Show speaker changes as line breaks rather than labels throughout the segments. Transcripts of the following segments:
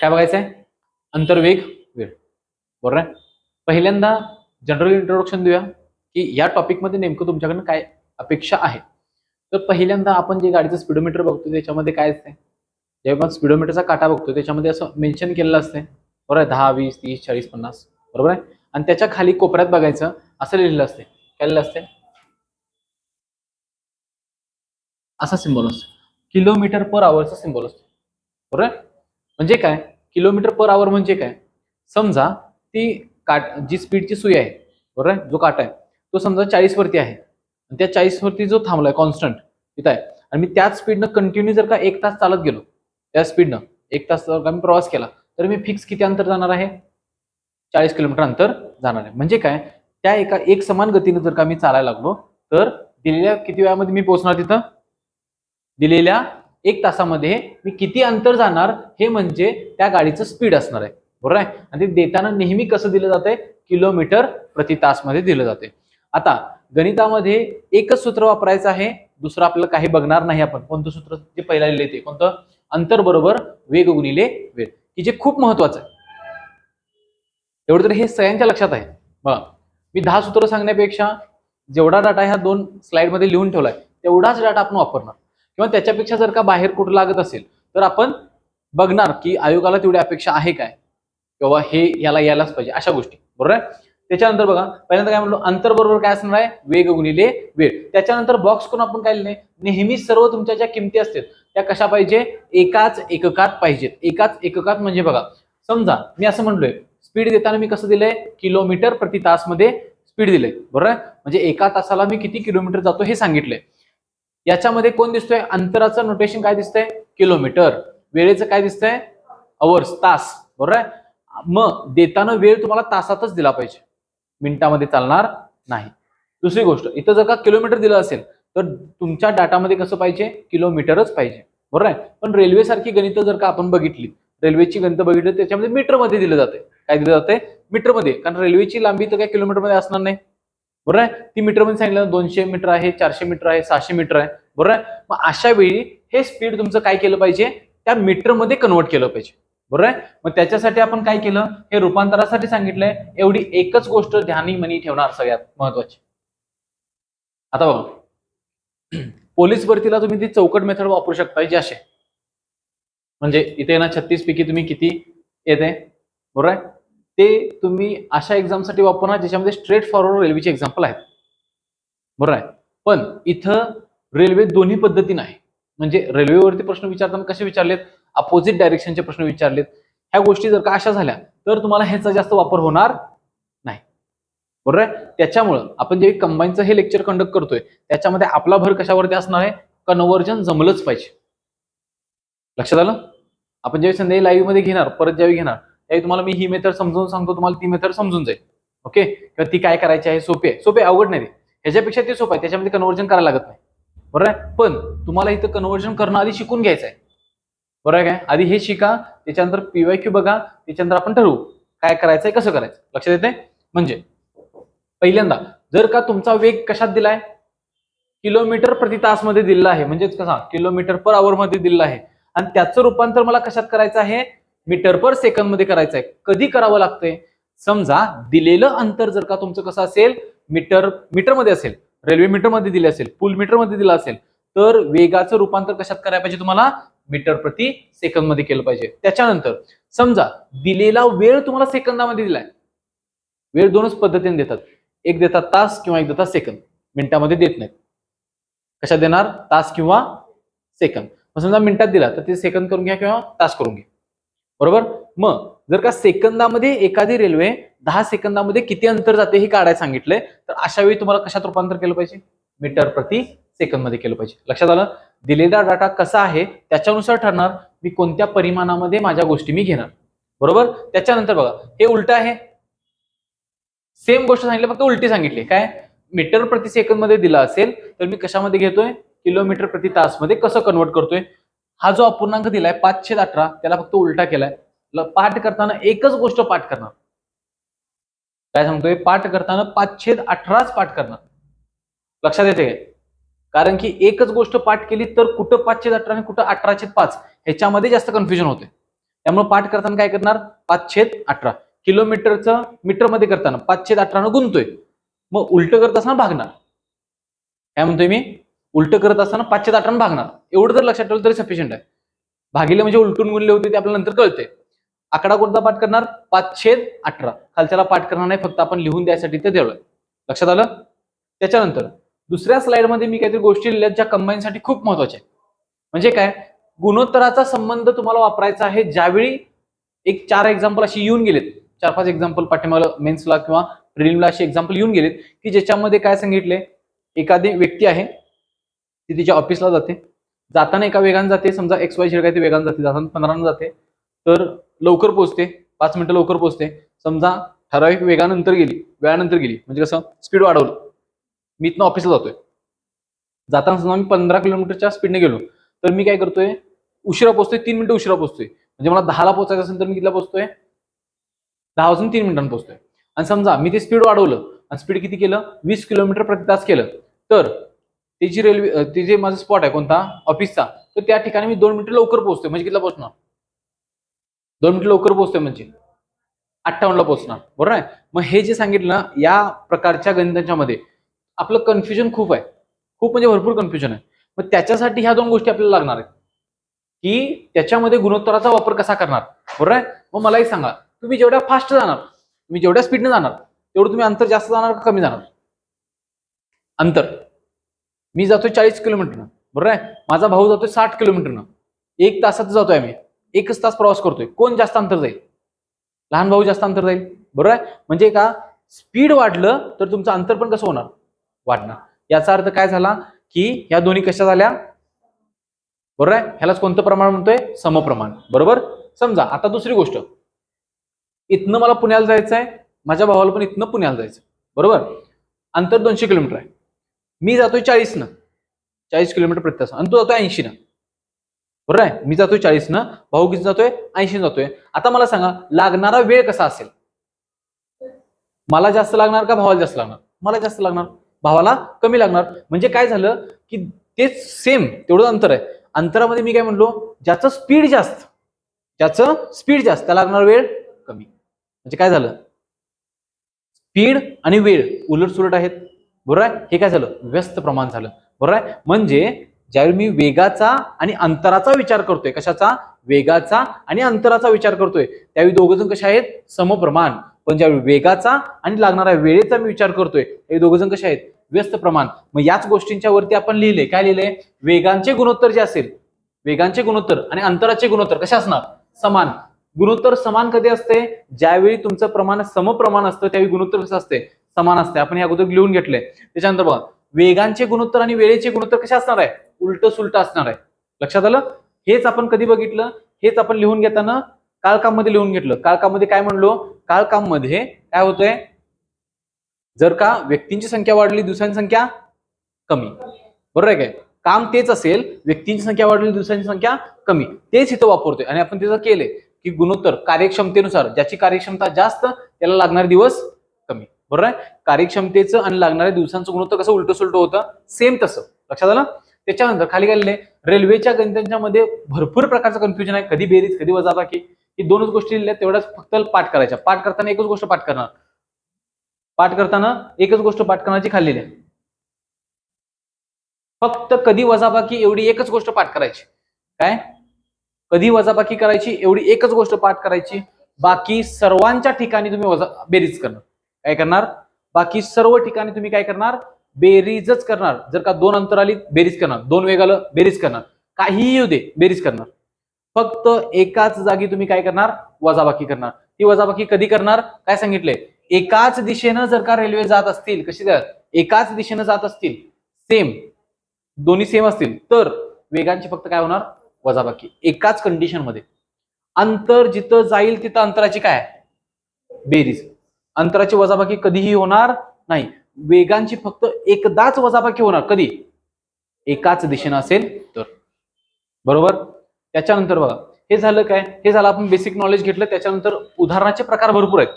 काय बघायचंय? अंतर्वेग वेळ. बरोबर आहे? पहिल्यांदा जनरल इंट्रोडक्शन देऊया की या टॉपिकमध्ये नेमकं तुमच्याकडनं काय अपेक्षा आहे? तर पहिल्यांदा आपण जे गाडीचं स्पीडोमीटर बघतो त्याच्यामध्ये काय असते जेव्हा आपण स्पीडोमीटरचा काटा बघतो त्याच्यामध्ये असं मेन्शन केलेलं असते बरोबर आहे? दहा वीस तीस चाळीस पन्नास. बरोबर आहे? आणि त्याच्याखाली कोपऱ्यात बघायचं असं लिहिलेलं असते काय लिहिलं असते असा सिम्बॉल असतो किलोमीटर पर आवरचा सिम्बॉल असतो बरोबर म्हणजे काय? किलोमीटर पर आवर म्हणजे काय? समजा ती काट जी स्पीडची सुई आहे बरोबर आहे? जो काटा आहे तो समजा चाळीसवरती आहे. आणि त्या चाळीसवरती जो थांबला आहे कॉन्स्टंट तिथं आहे. आणि मी त्याच स्पीडनं कंटिन्यू जर का एक तास चालत गेलो त्या स्पीडनं एक तास जर का मी प्रवास केला तर मी फिक्स किती अंतर जाणार आहे? चाळीस किलोमीटर अंतर जाणार आहे. म्हणजे काय? त्या एका एक समान गतीनं जर का मी चालायला लागलो तर दिलेल्या किती वेळामध्ये मी पोहोचणार तिथं? दिलेल्या एक तासामध्ये मी किती अंतर जाणार हे म्हणजे त्या गाडीचं स्पीड असणार आहे. बरोबर आहे? आणि ते देताना नेहमी कसं दिलं जातंय? किलोमीटर प्रति तासमध्ये दिलं जाते आता गणितामध्ये एकच सूत्र वापरायचं आहे दुसरं आपल्याला काही बघणार नाही आपण. कोणतं सूत्र जे पहिला लिहिले ते? कोणतं? अंतर बरोबर वेग गुणिले वेळ. की जे खूप महत्वाचं आहे. एवढं तरी हे सगळ्यांच्या लक्षात आहे. बघा मी दहा सूत्र सांगण्यापेक्षा जेवढा डाटा ह्या दोन स्लाइडमध्ये लिहून ठेवलाय तेवढाच डाटा आपण वापरणार. किंवा त्याच्यापेक्षा जर का बाहेर कुठं लागत असेल तर आपण बघणार की आयोगाला तेवढी अपेक्षा आहे काय? किंवा हे याला यायलाच पाहिजे अशा गोष्टी. बरोबर आहे? त्याच्यानंतर बघा पहिल्यांदा काय म्हणलो अंतर बरोबर काय असणार आहे? वेग गुणिले वेळ. त्याच्यानंतर बॉक्स करून आपण काय लिहिले नेहमी सर्व तुमच्या ज्या किमती असतात त्या कशा पाहिजे? एकाच एककात पाहिजेत. एकाच एककात म्हणजे बघा समजा मी असं म्हणलोय स्पीड देताना मी कसं दिलंय? किलोमीटर प्रति तासमध्ये स्पीड दिलंय. बरोबर म्हणजे एका तासाला मी किती किलोमीटर जातो हे सांगितलंय. याच्यामध्ये कोण दिसतोय? अंतराचं नोटेशन काय दिसतंय? किलोमीटर वेळेचं काय दिसतंय? अवर्स तास. बरोबर आहे? मग देताना वेळ तुम्हाला तासातच दिला पाहिजे. मिनिटामध्ये चालणार नाही. दुसरी गोष्ट इथं जर का किलोमीटर दिलं असेल तर तुमच्या डाटामध्ये कसं पाहिजे? किलोमीटरच पाहिजे. बरोबर आहे? पण रेल्वे सारखी गणितं जर का आपण बघितली रेल्वेची गणितं बघितली त्याच्यामध्ये मीटरमध्ये दिलं जाते काय दिलं जाते मीटरमध्ये कारण रेल्वेची लांबी तर काय किलोमीटरमध्ये असणार नाही. बरोबर आहे? ती मीटरमध्ये सांगितलं दोनशे मीटर आहे चारशे मीटर आहे सहाशे मीटर आहे. बरोबर आहे? मग अशा वेळी हे स्पीड तुमचं काय केलं पाहिजे? त्या मीटरमध्ये कन्वर्ट केलं पाहिजे. बरोबर आहे? मग त्याच्यासाठी आपण काय केलं? हे रूपांतरासाठी सांगितलंय. एवढी एकच गोष्ट ध्यानी मनी ठेवणार सगळ्यात महत्वाची. आता बघा. पोलीस भरतीला तुम्ही ती चौकट मेथड वापरू शकता जे असे. म्हणजे इथे ना छत्तीस पैकी तुम्ही किती येते? बरोबर आहे? ते तुम्ही अशा एक्झामसाठी वापरणार ज्याच्यामध्ये स्ट्रेट फॉरवर्ड रेल्वेचे एक्झाम्पल आहेत. बरोबर आहे. पण इथं रेल्वे दोन्ही पद्धतीनं आहे म्हणजे रेल्वेवरती प्रश्न विचारताना कसे विचारलेत? अपोजिट डायरेक्शनचे प्रश्न विचारलेत. ह्या गोष्टी जर का अशा झाल्या तर तुम्हाला ह्याचा जास्त वापर होणार नाही. बरोबर आहे? त्याच्यामुळं आपण जे कंबाईनचं हे लेक्चर कंडक्ट करतोय त्याच्यामध्ये आपला भर कशावरती असणार आहे? कन्व्हर्जन जमलंच पाहिजे. लक्षात आलं? आपण ज्यावेळी संध्याकाळी लाईव्हमध्ये घेणार परत ज्यावेळी घेणार त्यावेळी तुम्हाला मी ही मेथड समजून सांगतो तुम्हाला ती मेथड समजून जाईल. ओके? किंवा ती काय करायची आहे? सोपी आहे. सोपे अवघड नाही ह्याच्यापेक्षा ते सोपं आहे. त्याच्यामध्ये कन्व्हर्जन करायला लागत नाही. बरोबर आहे? पण तुम्हाला इथं कन्व्हर्जन करणं आधी शिकून घ्यायचं आहे. बरोबर आहे काय? आधी हे शिका त्याच्यानंतर पीवाय क्यू बघा त्याच्यानंतर आपण ठरवू. काय करायचंय कसं करायचं लक्षात येते म्हणजे पहिल्यांदा जर का तुमचा वेग कशात दिलाय? किलोमीटर प्रति तासमध्ये दिलेला आहे. म्हणजेच कसा? किलोमीटर पर आवर मध्ये दिलेला आहे. आणि त्याचं रूपांतर मला कशात करायचं आहे? मीटर पर सेकंदमध्ये करायचं आहे कधी करावं लागतंय? समजा दिलेलं अंतर जर का तुमचं कसं असेल मीटर मीटरमध्ये असेल रेल्वे मीटरमध्ये दिले असेल पूल मीटरमध्ये दिलं असेल तर वेगाचं रूपांतर कशात करायला पाहिजे तुम्हाला? मीटर प्रति सेकंदमध्ये केलं पाहिजे. त्याच्यानंतर समजा दिलेला वेळ तुम्हाला सेकंदामध्ये दिलाय. वेळ दोनच पद्धतीने देतात. एक देतात तास किंवा एक देतात सेकंद. मिनिटामध्ये देत नाहीत. कशात देणार? तास किंवा सेकंद. मग समजा मिनिटात दिला तर ते सेकंद करून घ्या किंवा तास करून घ्या. बरोबर? मग जर का सेकंदामध्ये एखादी रेल्वे दहा सेकंदामध्ये किती अंतर जाते हे काढायला सांगितलंय तर अशा वेळी तुम्हाला कशात रूपांतर केलं पाहिजे? मीटर प्रति सेकंदमध्ये केलं पाहिजे. लक्षात आलं? दिलेला डाटा कसा आहे त्याच्यानुसार ठरणार मी कोणत्या परिमाणामध्ये माझ्या गोष्टी मी घेणार. बरोबर? त्याच्यानंतर बघा हे उलट आहे. सेम गोष्ट सांगितली फक्त उलटी सांगितली. काय? मीटर प्रति सेकंदमध्ये दिला असेल तर मी कशामध्ये घेतोय? किलोमीटर प्रति तासमध्ये कसं कन्वर्ट करतोय? हा जो अपूर्णांक दिलाय पाचशे अठरा त्याला फक्त उलटा केलाय. पाठ करताना एकच गोष्ट पाठ करणार. काय सांगतोय? पाठ करताना पाचशे अठराच पाठ करणार. लक्षात येते काय कारण की एकच गोष्ट पाठ केली तर कुठं पाचशे अठरा आणि कुठं अठराशे पाच ह्याच्यामध्ये जास्त कन्फ्युजन होते. त्यामुळे पाठ करताना काय करणार? पाचशे अठरा. किलोमीटरचं मीटरमध्ये करताना पाचशे अठरानं गुंतोय. मग उलट करत असताना भागणार. काय म्हणतोय मी? उलटं करत असताना पाचशे दहा अठरानं भागणार. एवढं जर लक्षात ठेवलं तरी सफिशियंट आहे. भागिले म्हणजे उलटून गुणले होते ते आपल्याला नंतर कळते. आकडा कोणता पाठ करणार? पाचशे अठरा. खालच्याला पाठ करणार नाही फक्त आपण लिहून द्यायसाठी ते देवलं लक्षात आलं? त्याच्यानंतर दुसऱ्या स्लाइडमध्ये मी काहीतरी गोष्टी लिहिल्यात ज्या कंबाईनसाठी खूप महत्त्वाच्या आहेत. म्हणजे काय? गुणोत्तराचा संबंध तुम्हाला वापरायचा आहे ज्यावेळी एक चार एक्झाम्पल अशी येऊन गेलेत. चार पाच एक्झाम्पल पाठीमागं मेन्सला किंवा प्रिलिमला असे एक्झाम्पल येऊन गेलेत की ज्याच्यामध्ये काय सांगितले? एखादी व्यक्ती आहे ती तिच्या ऑफिसला जाते. जाताना एका वेगाने जाते समजा एक्स वाय झेड काय ते वेगानं जाते. जाताना पंधरानं जाते. तर लवकर पोहोचते. पाच मिनिटं लवकर पोहोचते. समजा ठराविक वेगानंतर गेली वेळानंतर गेली. म्हणजे कसं? स्पीड वाढवलं. मी इथनं ऑफिसला जातोय. जाताना समजा मी पंधरा किलोमीटरच्या स्पीडने गेलो. तर मी काय करतोय? उशिरा पोहोचतोय तीन मिनिटं उशिरा पोहोचतोय. म्हणजे मला दहाला पोहोचायचं असेल तर मी कितीला पोहोचतोय? दहा वाजून तीन मिनिटांनी पोहोचतोय. आणि समजा मी ते स्पीड वाढवलं. आणि स्पीड किती केलं? वीस किलोमीटर प्रति तास केलं. तर ते जी रेल्वे ते जे माझा स्पॉट आहे कोणता? ऑफिसचा तर त्या ठिकाणी मी दोन मिनिटं लवकर पोहोचतोय. म्हणजे कितीला पोहोचणार? दोन मिनिटं लवकर पोहोचतोय म्हणजे. अठ्ठावन्नला पोहोचणार. बरोबर आहे? मग हे जे सांगितलं ना या प्रकारच्या गणितांच्या मध्ये आपलं कन्फ्युजन खूप आहे. खूप म्हणजे भरपूर कन्फ्युजन आहे. मग त्याच्यासाठी ह्या दोन गोष्टी आपल्याला लागणार आहेत. की त्याच्यामध्ये गुणोत्तराचा वापर कसा करणार? बरोबर आहे? मग मला एक सांगा. तुम्ही जेवढ्या फास्ट जाणार तुम्ही जेवढ्या स्पीडने जाणार तेवढं तुम्ही अंतर जास्त जाणार का कमी जाणार? अंतर. मी जातोय चाळीस किलोमीटरनं. बरोबर आहे? माझा भाऊ जातोय साठ किलोमीटरनं. एक तासात जातोय आम्ही. एकच तास प्रवास करतोय. कोण जास्त अंतर जाईल? लहान भाऊ जास्त अंतर जाईल. बरोबर आहे? म्हणजे का? स्पीड वाढलं तर तुमचं अंतर पण कसं होणार? वाढणार. याचा अर्थ काय झाला की ह्या दोन्ही कशा झाल्या? बरोबर आहे? ह्यालाच कोणतं प्रमाण म्हणतोय? समप्रमाण. बरोबर? समजा आता दुसरी गोष्ट. इथनं मला पुण्याला जायचं आहे माझ्या भावाला पण इथनं पुण्याला जायचं बरोबर? अंतर दोनशे किलोमीटर आहे. मी जातोय चाळीसनं. चाळीस किलोमीटर प्रति आणि तू जातोय ऐंशीनं. बरोबर आहे? मी जातोय चाळीसनं. भाऊ किती जातोय? ऐंशी जातोय. आता मला सांगा लागणारा वेळ कसा असेल? मला जास्त लागणार का भावाला जास्त लागणार? मला जास्त लागणार. भावाला कमी लागणार. म्हणजे काय झालं की ते सेम तेवढं अंतर आहे. अंतरामध्ये मी काय म्हणलो ज्याचं स्पीड जास्त ज्याचं स्पीड जास्त त्याला लागणार वेळ कमी. म्हणजे काय झालं? स्पीड आणि वेळ उलट सुलट आहेत. बरोबर आहे? हे काय झालं? व्यस्त प्रमाण झालं. बरोबर आहे? म्हणजे ज्यावेळी मी वेगाचा आणि अंतराचा विचार करतोय कशाचा? वेगाचा आणि अंतराचा विचार करतोय. त्यावेळी दोघं जण कसे आहेत? समप्रमाण. पण ज्यावेळी वेगाचा आणि लागणाऱ्या वेळेचा मी विचार करतोय त्यावेळी दोघं जण कसे आहेत? व्यस्त प्रमाण. मग याच गोष्टींच्या वरती आपण लिहिले. काय लिहिले? वेगांचे गुणोत्तर जे असेल वेगांचे गुणोत्तर आणि अंतराचे गुणोत्तर कसे असणार? समान. गुणोत्तर समान कधी असते? ज्यावेळी तुमचं प्रमाण समप्रमाण असतं त्यावेळी गुणोत्तर कसं असते? समान असते आपण या अगोदर लिहून घेतलंय. त्याच्यानंतर बघा वेगांचे गुणोत्तर आणि वेळेचे गुणोत्तर कसे असणार आहे? उलट सुलट असणार आहे. लक्षात आलं? हेच आपण कधी बघितलं? हेच आपण लिहून घेताना कालकामध्ये लिहून घेतलं. कालकामध्ये काय म्हणलो? कालकामध्ये काय होतंय? जर का व्यक्तींची संख्या वाढली दिवसांची संख्या कमी. बरोबर आहे काय? काम तेच असेल व्यक्तींची संख्या वाढली दिवसांची संख्या कमी. तेच इथं वापरतोय. आणि आपण तिथं केले की गुणोत्तर कार्यक्षमतेनुसार ज्याची कार्यक्षमता जास्त त्याला लागणारे दिवस कमी. बरोबर आहे? कार्यक्षमतेचं आणि लागणाऱ्या दिवसांचं गुणोत्तर कसं उलट सुलट होतं? सेम तसं. लक्षात आलं? त्याच्यानंतर खाली गेलेले रेल्वेच्या गणितांच्या मध्ये भरपूर प्रकारचं कन्फ्युजन आहे. कधी बेरीज कधी वजाबाकी. ही दोनच गोष्टी लिहिल्या तेवढ्याच फक्त पाठ करायच्या. पाठ करताना एकच गोष्ट पाठ करणार. पाठ करताना एकच गोष्ट पाठ करण्याची खाल्लेली आहे फक्त कधी वजाबाकी एवढी एकच गोष्ट पाठ करायची. काय? कधी वजाबाकी करायची एवढी एकच गोष्ट पाठ करायची. बाकी सर्वांच्या ठिकाणी तुम्ही वजा बेरीज करणार. काय करणार? बाकी सर्व ठिकाणी तुम्ही काय करणार? बेरीजच करणार. जर का दोन अंतर आली बेरीज करणार. दोन वेगाला बेरीज करणार. काहीही येऊ दे बेरीज करणार. फक्त एकाच जागी तुम्ही काय करणार? वजाबाकी करणार. ती वजाबाकी कधी करणार? काय सांगितलंय? एकाच दिशेनं जर का रेल्वे जात असतील कशी जात एकाच दिशेनं जात असतील. सेम दोन्ही सेम असतील. तर वेगांची फक्त काय होणार? वजाबाकी. एकाच कंडिशनमध्ये. अंतर जिथं जाईल तिथं अंतराची काय? बेरीज. अंतराची वजाबाकी कधीही होणार नाही. वेगांची फक्त एकदाच वजाबाकी होणार. कधी? एकाच दिशेनं असेल तर. बरोबर? त्याच्यानंतर बघा. हे झालं काय? हे झालं आपण बेसिक नॉलेज घेतलं. त्याच्यानंतर उदाहरणाचे प्रकार भरपूर आहेत.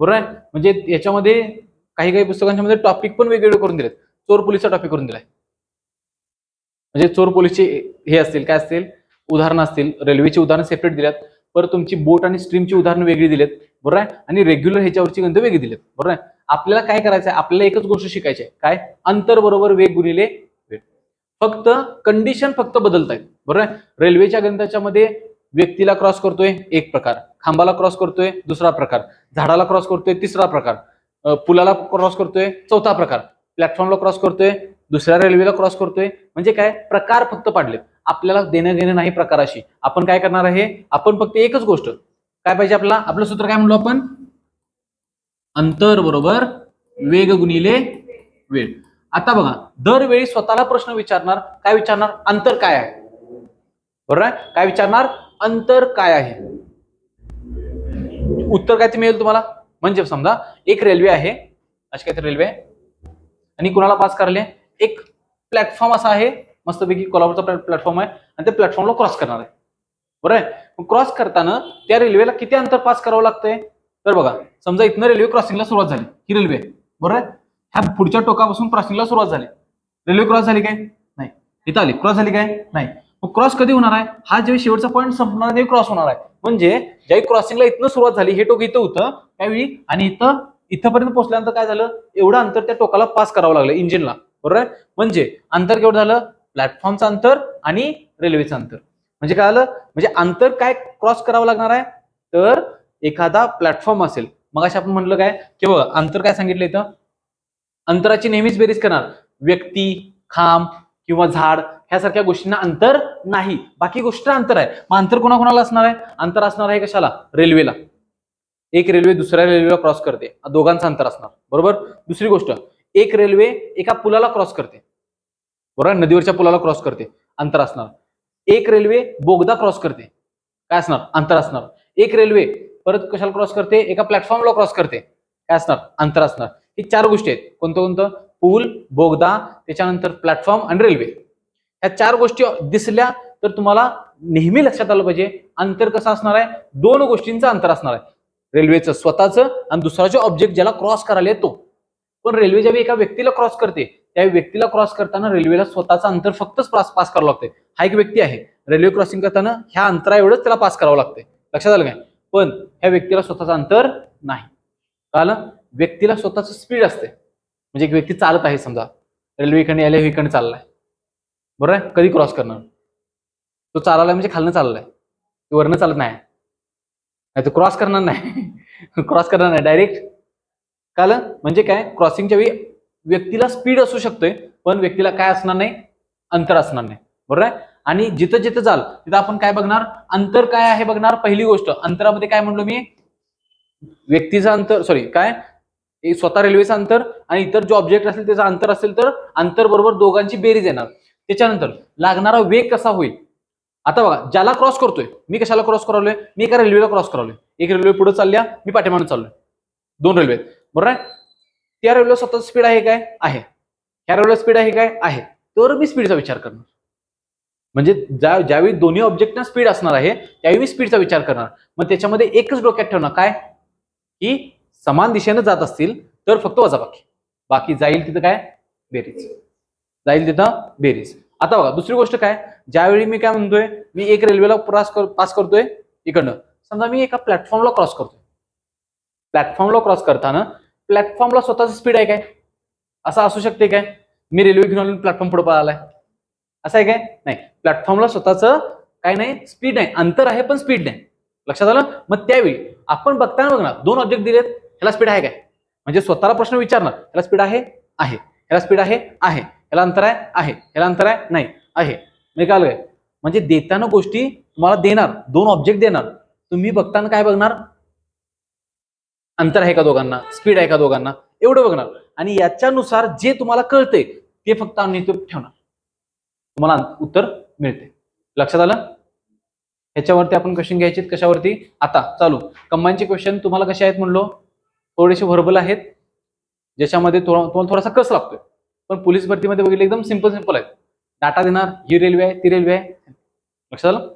बरोबर आहे? म्हणजे याच्यामध्ये काही काही पुस्तकांच्या मध्ये टॉपिक पण वेगवेगळे करून दिलेत. चोर पोलीसचा टॉपिक करून दिलाय. म्हणजे चोर पोलीसचे हे असतील काय असतील? उदाहरणं असतील. रेल्वेची उदाहरणं सेपरेट दिल्यात. परत तुमची बोट आणि स्ट्रीमची उदाहरणं वेगळी दिलेत बरोबर आहे? आणि रेग्युलर ह्याच्यावरची गंध वेगळी दिलेत बरोबर आहे? आपल्याला काय करायचं आहे आपल्याला एकच गोष्ट शिकायची आहे. काय? अंतर बरोबर वेग गुणिले वेळ फक्त कंडिशन फक्त बदलत आहेत बरोबर आहे? रेल्वेच्या गंधाच्या मध्ये व्यक्तीला क्रॉस करतोय एक प्रकार. खांबाला क्रॉस करतोय दुसरा प्रकार. झाडाला क्रॉस करतोय तिसरा प्रकार. पुलाला क्रॉस करतोय चौथा प्रकार. प्लॅटफॉर्मला क्रॉस करतोय दुसऱ्या रेल्वेला क्रॉस करतोय. म्हणजे काय? प्रकार फक्त पाडलेत. आपल्याला देणं घेणं नाही प्रकाराशी. आपण काय करणार आहे? आपण फक्त एकच गोष्ट. काय पाहिजे आपल्याला? आपलं सूत्र काय म्हणलो आपण? अंतर बरोबर वेग गुणिले वेळ. आता बघा दरवेळी स्वतःला प्रश्न विचारणार काय विचारणार? अंतर काय आहे? बरोबर आहे? काय विचारणार? अंतर काय आहे? उत्तर काय ते मिळेल तुम्हाला? म्हणजे समजा एक रेल्वे आहे. अशी काहीतरी रेल्वे आहे. आणि कुणाला पास करले एक प्लॅटफॉर्म असा आहे. मस्तपैकी कोल्हापूरचा प्लॅटफॉर्म आहे आणि त्या प्लॅटफॉर्मला क्रॉस करणार आहे. बरोबर आहे? क्रॉस करताना त्या रेल्वेला किती अंतर पास करावं लागतंय? तर बघा समजा इथनं रेल्वे क्रॉसिंगला सुरुवात झाली ही रेल्वे आहे बरोबर आहे? ह्या पुढच्या टोकापासून क्रॉसिंगला सुरुवात झाली. रेल्वे क्रॉस झाली काय? नाही. इथं आली. क्रॉस झाली काय? नाही. मग क्रॉस कधी होणार आहे? हा जेव्हा शेवटचा पॉईंट संपणार तेव्हा क्रॉस होणार आहे. म्हणजे ज्यावेळी क्रॉसिंगला इथनं सुरुवात झाली हे टोक इथं होतं त्यावेळी आणि इथं इथंपर्यंत पोहोचल्यानंतर काय झालं? एवढं अंतर त्या टोकाला पास करावं लागलं इंजिनला बरोबर आहे? म्हणजे अंतर केवढं झालं? प्लॅटफॉर्मचं अंतर आणि रेल्वेचं अंतर. म्हणजे काय झालं म्हणजे अंतर काय क्रॉस करावं लागणार आहे? तर एखादा प्लॅटफॉर्म असेल. मग अशा आपण म्हटलं काय? किंवा अंतर काय सांगितलं इथं? अंतराची नेहमीच बेरीज करणार. व्यक्ती खांब किंवा झाड ह्यासारख्या गोष्टींना अंतर नाही. बाकी गोष्ट अंतर आहे. मग अंतर कोणाकोणाला असणार आहे? अंतर असणार आहे कशाला? रेल्वेला. एक रेल्वे दुसऱ्या रेल्वेला क्रॉस करते. दोघांचं अंतर असणार. बरोबर? दुसरी गोष्ट एक रेल्वे एका पुलाला क्रॉस करते. बरोबर? नदीवरच्या पुलाला क्रॉस करते अंतर असणार. एक रेल्वे बोगदा क्रॉस करते. काय असणार? अंतर असणार. एक रेल्वे परत कशाला क्रॉस करते? एका प्लॅटफॉर्मला क्रॉस करते. काय असणार? अंतर असणार. ही चार गोष्टी आहेत. कोणतं कोणतं? पूल बोगदा त्याच्यानंतर प्लॅटफॉर्म आणि रेल्वे ह्या चार गोष्टी दिसल्या तर तुम्हाला नेहमी लक्षात आलं पाहिजे अंतर कसं असणार आहे? दोन गोष्टींचं अंतर असणार आहे. रेल्वेचं स्वतःचं आणि दुसरा जो ऑब्जेक्ट ज्याला क्रॉस करायला येतो पण रेल्वे ज्यावेळी एका व्यक्तीला क्रॉस करते त्या व्यक्तीला क्रॉस करताना रेल्वेला स्वतःचं अंतर फक्तच पास पास करावं लागते हा एक व्यक्ती आहे. रेल्वे क्रॉसिंग करताना ह्या अंतरा एवढंच त्याला पास करावं लागते लक्षात आलं काय? पण ह्या व्यक्तीला स्वतःचं अंतर नाही. कळालं? व्यक्तीला स्वतःचं स्पीड असते म्हणजे एक व्यक्ती चालत आहे समजा. रेल्वे इकडे आले इकडे चाललाय. बरोबर आहे? कधी क्रॉस करणार? तो चाललाय म्हणजे खालनं चाललाय. तो वरनं चालत नाही. नाही तो क्रॉस करणार नाही. क्रॉस करणार नाही. डायरेक्ट काल म्हणजे काय? क्रॉसिंगच्या वेळी व्यक्तीला स्पीड असू शकतोय पण व्यक्तीला काय असणार नाही? अंतर असणार नाही. बरोबर आहे? आणि जिथं जिथं जाल तिथं आपण काय बघणार? अंतर काय आहे बघणार? पहिली गोष्ट अंतरामध्ये काय म्हणलो मी? व्यक्तीचं अंतर सॉरी काय? स्वतः रेल्वेचं अंतर आणि इतर जो ऑब्जेक्ट असेल त्याचं अंतर असेल तर अंतर बरोबर दोघांची बेरीज येणार. त्याच्यानंतर लागणारा वेग कसा होईल? आता बघा ज्याला क्रॉस करतोय मी कशाला क्रॉस करावलोय मी एका रेल्वेला क्रॉस करावलोय एक रेल्वे पुढे चालल्या मी पाठीमागून चाललोय. दोन रेल्वे बरोबर आहे? त्या रेल्वेला स्वतः स्पीड आहे काय? आहे. ह्या रेल्वेला स्पीड आहे काय? आहे. तर मी स्पीडचा विचार करणार. म्हणजे ज्या ज्यावेळी दोन्ही ऑब्जेक्टना स्पीड असणार आहे त्यावेळी मी स्पीडचा विचार करणार. मग त्याच्यामध्ये एकच डोक्यात ठेवणार. काय? की समान दिशेनं जात असतील तर फक्त वजाबाकी. बाकी जाईल तिथं काय? बेरीज. जाईल तिथं बेरीज. आता बघा दुसरी गोष्ट काय? ज्यावेळी मी काय म्हणतोय? मी एक रेल्वेला क्रॉस कर पास करतोय इकडनं. समजा मी एका प्लॅटफॉर्मला क्रॉस करतोय. प्लॅटफॉर्मला क्रॉस करताना प्लॅटफॉर्मला स्वतःचं स्पीड आहे काय? असं असू शकते काय? मी रेल्वे घेऊन आलो प्लॅटफॉर्म पुढे पळालाय. असं आहे काय? नाही. प्लॅटफॉर्मला स्वतःचं काय नाही? स्पीड नाही. अंतर आहे पण स्पीड नाही. लक्षात आलं? मग त्यावेळी आपण बघताना बघणार दोन ऑब्जेक्ट दिलेत ह्याला स्पीड आहे काय? म्हणजे स्वतःला प्रश्न विचारणार ह्याला स्पीड आहे? आहे. ह्याला स्पीड आहे? आहे. ह्याला अंतर आहे? आहे. ह्याला अंतर आहे? नाही. आहे. म्हणजे काय? म्हणजे देताना गोष्टी तुम्हाला देणार दोन ऑब्जेक्ट देणार. तुम्ही बघताना काय बघणार? अंतर आहे का दोघांना? स्पीड आहे का दोघांना? एवढं बघणार. आणि याच्यानुसार जे तुम्हाला कळते ते फक्त आम्ही ठेवणार. तुम्हाला उत्तर मिळते. लक्षात आलं? ह्याच्यावरती आपण क्वेश्चन घ्यायचे कशावरती? आता चालू. कंबाईनचे क्वेश्चन तुम्हाला कसे आहेत म्हणलो? थोडेसे व्हर्बल आहेत. ज्याच्यामध्ये थोडा तुम्हाला थोडासा कस लागतोय. पण पोलीस भरतीमध्ये बघितलं एकदम सिंपल सिंपल आहेत. डाटा देणार ही रेल्वे आहे ती रेल्वे आहे. लक्षात आलं?